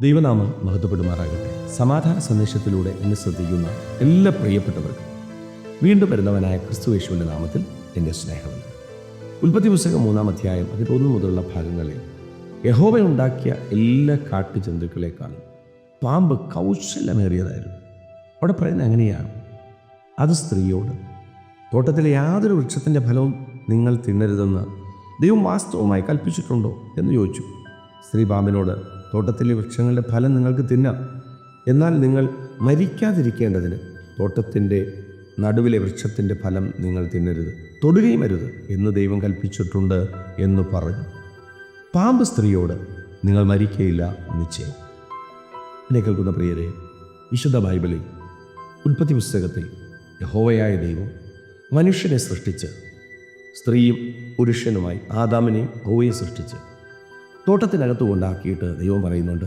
ദൈവനാമം മഹത്വപ്പെടുമാറാകട്ടെ. സമാധാന സന്ദേശത്തിലൂടെ എന്നെ ശ്രദ്ധിക്കുന്ന എല്ലാ പ്രിയപ്പെട്ടവർക്കും വീണ്ടും വരുന്നവനായ ക്രിസ്തു യേശുവിന്റെ നാമത്തിൽ എന്റെ സ്നേഹമുണ്ട് ഉൽപ്പത്തി പുസ്തകം മൂന്നാം അധ്യായം അതിൽ ഒന്ന് മുതലുള്ള ഭാഗങ്ങളിൽ യഹോവ ഉണ്ടാക്കിയ എല്ലാ കാട്ടുജന്തുക്കളെക്കാളും പാമ്പ് കൗശലമേറിയതായിരുന്നു. അവിടെ പറയുന്നത് അങ്ങനെയാണ്. അത് സ്ത്രീയോട് തോട്ടത്തിലെ യാതൊരു വൃക്ഷത്തിന്റെ ഫലവും നിങ്ങൾ തിന്നരുതെന്ന് ദൈവം വാസ്തവമായി കൽപ്പിച്ചിട്ടുണ്ടോ? എന്ന് ചോദിച്ചു. സ്ത്രീ പാമ്പിനോട് തോട്ടത്തിലെ വൃക്ഷങ്ങളുടെ ഫലം നിങ്ങൾക്ക് തിന്നാം. എന്നാൽ നിങ്ങൾ മരിക്കാതിരിക്കേണ്ടതിന് തോട്ടത്തിന്റെ നടുവിലെ വൃക്ഷത്തിന്റെ ഫലം നിങ്ങൾ തിന്നരുത്. തൊടുകയും അരുത് എന്ന് ദൈവം കൽപ്പിച്ചിട്ടുണ്ട് എന്ന് പറഞ്ഞു. പാമ്പ് സ്ത്രീയോട് നിങ്ങൾ മരിക്കയില്ല നിശ്ചയം. എന്നെ കേൾക്കുന്ന പ്രിയരെ വിശുദ്ധ ബൈബിളിൽ ഉൽപ്പത്തി പുസ്തകത്തിൽ യഹോവയായ ദൈവം മനുഷ്യനെ സൃഷ്ടിച്ച് സ്ത്രീയും പുരുഷനുമായി ആദാമിനെയും ഹോവയെ സൃഷ്ടിച്ച് തോട്ടത്തിനകത്ത് കൊണ്ടാക്കിയിട്ട് ദൈവം പറയുന്നുണ്ട്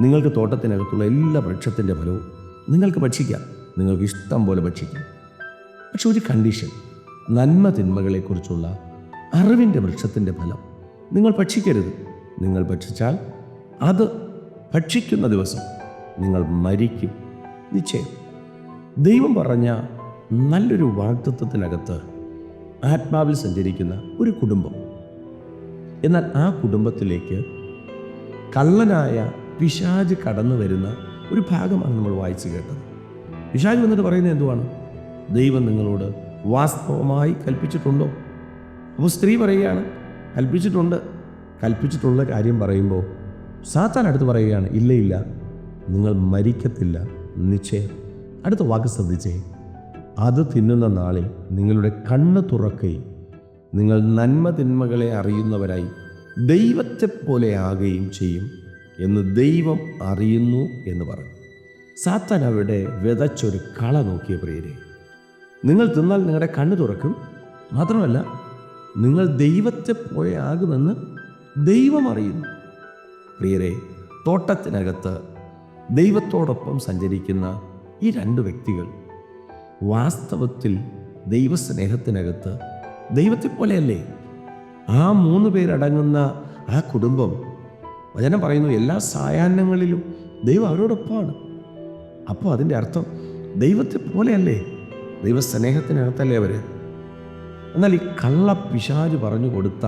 നിങ്ങൾക്ക് തോട്ടത്തിനകത്തുള്ള എല്ലാ വൃക്ഷത്തിന്റെ ഫലവും നിങ്ങൾക്ക് ഭക്ഷിക്കാം. നിങ്ങൾക്ക് ഇഷ്ടം പോലെ ഭക്ഷിക്കാം. പക്ഷെ ഒരു കണ്ടീഷൻ നന്മ തിന്മകളെക്കുറിച്ചുള്ള അറിവിന്റെ വൃക്ഷത്തിന്റെ ഫലം നിങ്ങൾ ഭക്ഷിക്കരുത്. നിങ്ങൾ ഭക്ഷിച്ചാൽ അത് ഭക്ഷിക്കുന്ന ദിവസം നിങ്ങൾ മരിക്കും. നിശ്ചയം. ദൈവം പറഞ്ഞ നല്ലൊരു വാഗ്ദത്വത്തിനകത്ത് ആത്മാവിൽ സഞ്ചരിക്കുന്ന ഒരു കുടുംബം എന്നാൽ ആ കുടുംബത്തിലേക്ക് കള്ളനായ പിശാജ് കടന്നു വരുന്ന ഒരു ഭാഗമാണ് നമ്മൾ വായിച്ചു കേട്ടത്. പിശാജ് വന്നിട്ട് പറയുന്നത് എന്തുവാണ്? ദൈവം നിങ്ങളോട് വാസ്തവമായി കൽപ്പിച്ചിട്ടുണ്ടോ? അപ്പോൾ സ്ത്രീ പറയുകയാണ് കൽപ്പിച്ചിട്ടുണ്ട്. കൽപ്പിച്ചിട്ടുള്ള കാര്യം പറയുമ്പോൾ സാത്താൻ അടുത്ത് പറയുകയാണ് ഇല്ല ഇല്ല നിങ്ങൾ മരിക്കത്തില്ല നിശ്ചയം. അടുത്ത വാക്ക് ശ്രദ്ധിച്ചേ അത് തിന്നുന്ന നാളിൽ നിങ്ങളുടെ കണ്ണ് തുറക്കുകയും നിങ്ങൾ നന്മ തിന്മകളെ അറിയുന്നവരായി ദൈവത്തെ പോലെ ആകുകയും ചെയ്യും എന്ന് ദൈവം അറിയുന്നു എന്ന് പറഞ്ഞു. സാത്താൻ അവിടെ വിതച്ചൊരു കള നോക്കിയ പ്രിയരെ നിങ്ങൾ തിന്നാൽ നിങ്ങളുടെ കണ്ണ് തുറക്കും. മാത്രമല്ല നിങ്ങൾ ദൈവത്തെ പോലെ ആകുമെന്ന് ദൈവം അറിയുന്നു. പ്രിയരെ തോട്ടത്തിനകത്ത് ദൈവത്തോടൊപ്പം സഞ്ചരിക്കുന്ന ഈ രണ്ട് വ്യക്തികൾ വാസ്തവത്തിൽ ദൈവസ്നേഹത്തിനകത്ത് ദൈവത്തെ പോലെയല്ലേ ആ മൂന്ന് പേരടങ്ങുന്ന ആ കുടുംബം വചനം പറയുന്നു എല്ലാ സായാഹ്നങ്ങളിലും ദൈവം അവരോടൊപ്പമാണ്. അപ്പോൾ അതിന്റെ അർത്ഥം ദൈവത്തെ പോലെയല്ലേ ദൈവസ്നേഹത്തിനകത്തല്ലേ അവർ എന്നാൽ ഈ കള്ള പിശാജ് പറഞ്ഞു കൊടുത്ത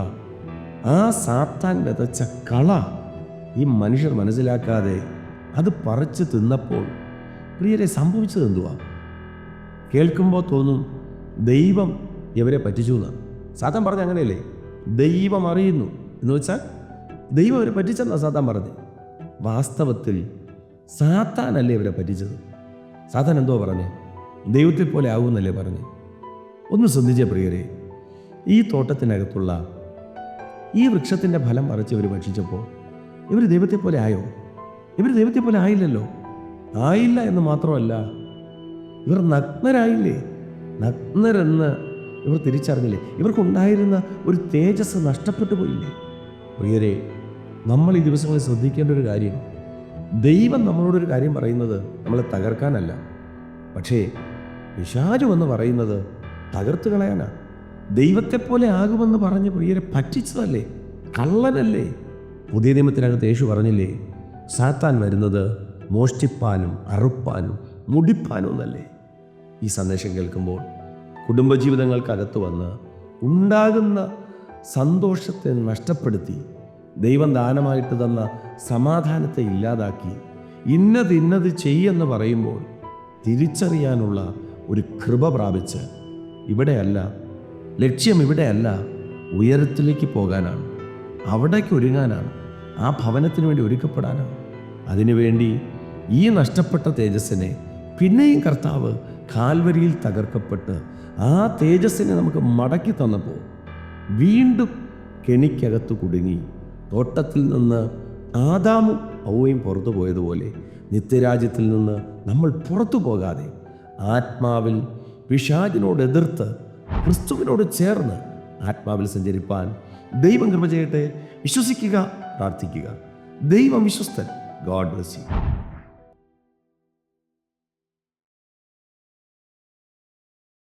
ആ സാത്താൻ വിതച്ച കള ഈ മനുഷ്യർ മനസ്സിലാക്കാതെ അത് പറിച്ച് തിന്നപ്പോൾ പ്രിയരെ സംഭവിച്ചത് എന്തുവാ? കേൾക്കുമ്പോൾ തോന്നും ദൈവം ഇവരെ പറ്റിച്ചു എന്നാണ്. സാത്താൻ പറഞ്ഞ അങ്ങനെയല്ലേ? ദൈവം അറിയുന്നു. എന്ന് വെച്ചാൽ ദൈവം അവരെ പറ്റിച്ചെന്നാണ് സാത്താൻ പറഞ്ഞത് വാസ്തവത്തിൽ സാത്താനല്ലേ ഇവരെ പറ്റിച്ചത്? സാത്താൻ എന്തോ പറഞ്ഞേ? ദൈവത്തെ പോലെ ആകുമെന്നല്ലേ പറഞ്ഞു? ഒന്ന് ശ്രദ്ധിച്ചേ പ്രിയരെ. ഈ തോട്ടത്തിനകത്തുള്ള ഈ വൃക്ഷത്തിന്റെ ഫലം പറിച്ച് ഇവർ ഭക്ഷിച്ചപ്പോൾ ഇവർ ദൈവത്തെ പോലെ ആയോ? ഇവർ ദൈവത്തെ പോലെ ആയില്ലല്ലോ? ആയില്ല എന്ന് മാത്രമല്ല ഇവർ നഗ്നരായില്ലേ? നഗ്നരെന്ന് ഇവർ തിരിച്ചറിഞ്ഞില്ലേ? ഇവർക്കുണ്ടായിരുന്ന ഒരു തേജസ് നഷ്ടപ്പെട്ടു പോയില്ലേ? പ്രിയരെ നമ്മൾ ഈ ദിവസങ്ങളിൽ ശ്രദ്ധിക്കേണ്ട ഒരു കാര്യം ദൈവം നമ്മളോടൊരു കാര്യം പറയുന്നത് നമ്മളെ തകർക്കാനല്ല. പക്ഷേ പിശാചു എന്ന് പറയുന്നത് തകർത്ത് കളയാനാ. ദൈവത്തെ പോലെ ആകുമെന്ന് പറഞ്ഞ് പ്രിയരെ പറ്റിച്ചതല്ലേ? കള്ളനല്ലേ? പുതിയ നിയമത്തിനകത്ത് യേശു പറഞ്ഞില്ലേ സാത്താൻ വരുന്നത് മോഷ്ടിപ്പാനും അറുപ്പാനും മുടിപ്പാനും എന്നല്ലേ? ഈ സന്ദേശം കേൾക്കുമ്പോൾ കുടുംബജീവിതങ്ങൾക്കകത്ത് വന്ന് ഉണ്ടാകുന്ന സന്തോഷത്തെ നഷ്ടപ്പെടുത്തി ദൈവം ദാനമായിട്ട് തന്ന സമാധാനത്തെ ഇല്ലാതാക്കി ഇന്നത് ഇന്നത് ചെയ്യെന്ന് പറയുമ്പോൾ തിരിച്ചറിയാനുള്ള ഒരു കൃപ പ്രാപിച്ച് ഇവിടെയല്ല ലക്ഷ്യം ഇവിടെയല്ല ഉയരത്തിലേക്ക് പോകാനാണ്. അവിടേക്ക് ഒരുങ്ങാനാണ്. ആ ഭവനത്തിന് വേണ്ടി ഒരുക്കപ്പെടാനാണ്. അതിനുവേണ്ടി ഈ നഷ്ടപ്പെട്ട തേജസ്സിനെ പിന്നെയും കർത്താവ് കാൽവരിയിൽ തകർക്കപ്പെട്ട് ആ തേജസ്സിനെ നമുക്ക് മടക്കി തന്നപ്പോൾ വീണ്ടും കെണിക്കകത്ത് കുടുങ്ങി. തോട്ടത്തിൽ നിന്ന് ആദാമും ഔവയും പുറത്തു പോയതുപോലെ നിത്യരാജ്യത്തിൽ നിന്ന് നമ്മൾ പുറത്തു പോകാതെ ആത്മാവിൽ പിശാചിനോട് എതിർത്ത് ക്രിസ്തുവിനോട് ചേർന്ന് ആത്മാവിൽ സഞ്ചരിപ്പാൻ ദൈവം കൃപ ചെയ്യട്ടെ. വിശ്വസിക്കുക പ്രാർത്ഥിക്കുക. ദൈവം വിശ്വസ്തൻ. God bless you